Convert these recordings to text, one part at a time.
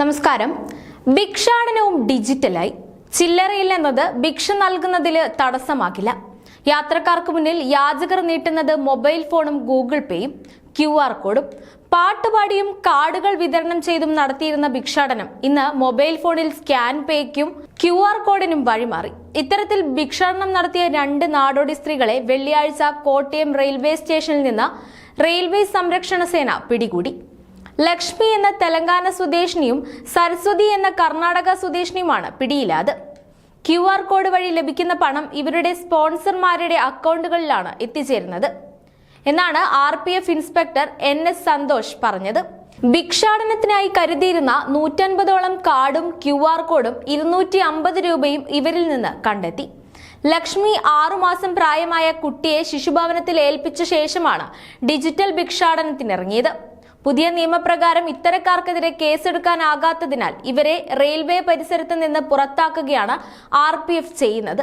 നമസ്കാരം. ഭിക്ഷാടനവും ഡിജിറ്റലായി. ചില്ലറയിൽ എന്നത് ഭിക്ഷ നൽകുന്നതിൽ തടസ്സമാകില്ല. യാത്രക്കാർക്ക് മുന്നിൽ യാചകർ നീട്ടുന്നത് മൊബൈൽ ഫോണും ഗൂഗിൾ പേയും ക്യു ആർ കോഡും പാട്ടുപാടിയും കാർഡുകൾ വിതരണം ചെയ്തും നടത്തിയിരുന്ന ഭിക്ഷാടനം ഇന്ന് മൊബൈൽ ഫോണിൽ സ്കാൻ പേയ്ക്കും ക്യു ആർ കോഡിനും വഴിമാറി. ഇത്തരത്തിൽ ഭിക്ഷാടനം നടത്തിയ രണ്ട് നാടോടി സ്ത്രീകളെ വെള്ളിയാഴ്ച കോട്ടയം റെയിൽവേ സ്റ്റേഷനിൽ നിന്ന് റെയിൽവേ സംരക്ഷണ സേന പിടികൂടി. ലക്ഷ്മി എന്ന തെലങ്കാന സ്വദേശിനിയും സരസ്വതി എന്ന കർണാടക സ്വദേശിനിയുമാണ് പിടിയിലാത് ക്യു ആർ കോഡ് വഴി ലഭിക്കുന്ന പണം ഇവരുടെ സ്പോൺസർമാരുടെ അക്കൗണ്ടുകളിലാണ് എത്തിച്ചേരുന്നത്. എന്നാണ് R P F inspector N S Santhosh പറഞ്ഞത്. ഭിക്ഷാടനത്തിനായി കരുതിയിരുന്ന നൂറ്റൻപതോളം കാർഡും ക്യു ആർ കോഡും ഇരുന്നൂറ്റി അമ്പത് രൂപയും ഇവരിൽ നിന്ന് കണ്ടെത്തി. ലക്ഷ്മി ആറുമാസം പ്രായമായ കുട്ടിയെ ശിശുഭവനത്തിൽ ഏൽപ്പിച്ച ശേഷമാണ് ഡിജിറ്റൽ ഭിക്ഷാടനത്തിനിറങ്ങിയത്. പുതിയ നിയമപ്രകാരം ഇത്തരക്കാർക്കെതിരെ കേസെടുക്കാനാകാത്തതിനാൽ ഇവരെ റെയിൽവേ പരിസരത്ത് നിന്ന് പുറത്താക്കുകയാണ് ആർ പി എഫ് ചെയ്യുന്നത്.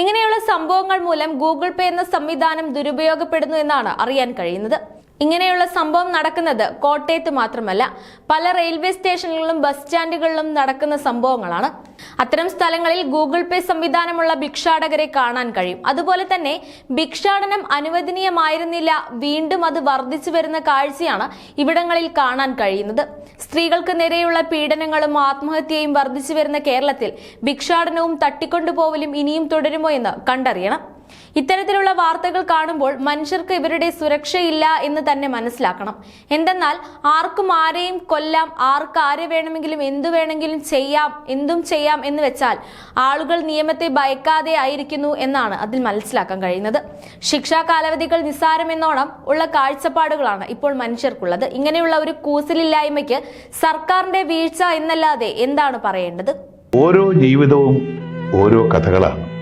ഇങ്ങനെയുള്ള സംഭവങ്ങൾ മൂലം ഗൂഗിൾ പേ എന്ന സംവിധാനം ദുരുപയോഗപ്പെടുന്നു എന്നാണ് അറിയാൻ കഴിയുന്നത്. ഇങ്ങനെയുള്ള സംഭവം നടക്കുന്നത് കോട്ടയത്ത് മാത്രമല്ല പല റെയിൽവേ സ്റ്റേഷനുകളിലും ബസ് സ്റ്റാൻഡുകളിലും നടക്കുന്ന സംഭവങ്ങളാണ്. അത്തരം സ്ഥലങ്ങളിൽ ഗൂഗിൾ പേ സംവിധാനമുള്ള ഭിക്ഷാടകരെ കാണാൻ കഴിയും. അതുപോലെ തന്നെ ഭിക്ഷാടനം അനുവദനീയമായിരുന്നില്ല. വീണ്ടും അത് വർദ്ധിച്ചു വരുന്ന കാഴ്ചയാണ് ഇവിടങ്ങളിൽ കാണാൻ കഴിയുന്നത്. സ്ത്രീകൾക്ക് നേരെയുള്ള പീഡനങ്ങളും ആത്മഹത്യയും വർദ്ധിച്ചു വരുന്ന കേരളത്തിൽ ഭിക്ഷാടനവും തട്ടിക്കൊണ്ടുപോവലും ഇനിയും തുടരുമോ എന്ന് കണ്ടറിയണം. ഇത്തരത്തിലുള്ള വാർത്തകൾ കാണുമ്പോൾ മനുഷ്യർക്ക് ഇവരുടെ സുരക്ഷയില്ല എന്ന് തന്നെ മനസ്സിലാക്കണം. എന്തെന്നാൽ ആർക്കും ആരെയും കൊല്ലാം ആർക്ക് ആരെ വേണമെങ്കിലും എന്തു വേണമെങ്കിലും ചെയ്യാം എന്തും ചെയ്യാം എന്ന് വെച്ചാൽ ആളുകൾ നിയമത്തെ ഭയക്കാതെ ആയിരിക്കുന്നു എന്നാണ് അതിൽ മനസ്സിലാക്കാൻ കഴിയുന്നത്. ശിക്ഷാ കാലാവധികൾ നിസ്സാരമെന്നോണം ഉള്ള കാഴ്ചപ്പാടുകളാണ് ഇപ്പോൾ മനുഷ്യർക്കുള്ളത്. ഇങ്ങനെയുള്ള ഒരു കൂസലില്ലായ്മയ്ക്ക് സർക്കാരിന്റെ വീഴ്ച എന്നല്ലാതെ എന്താണ് പറയേണ്ടത്? ഓരോ ജീവിതവും ഓരോ കഥകളാണ്.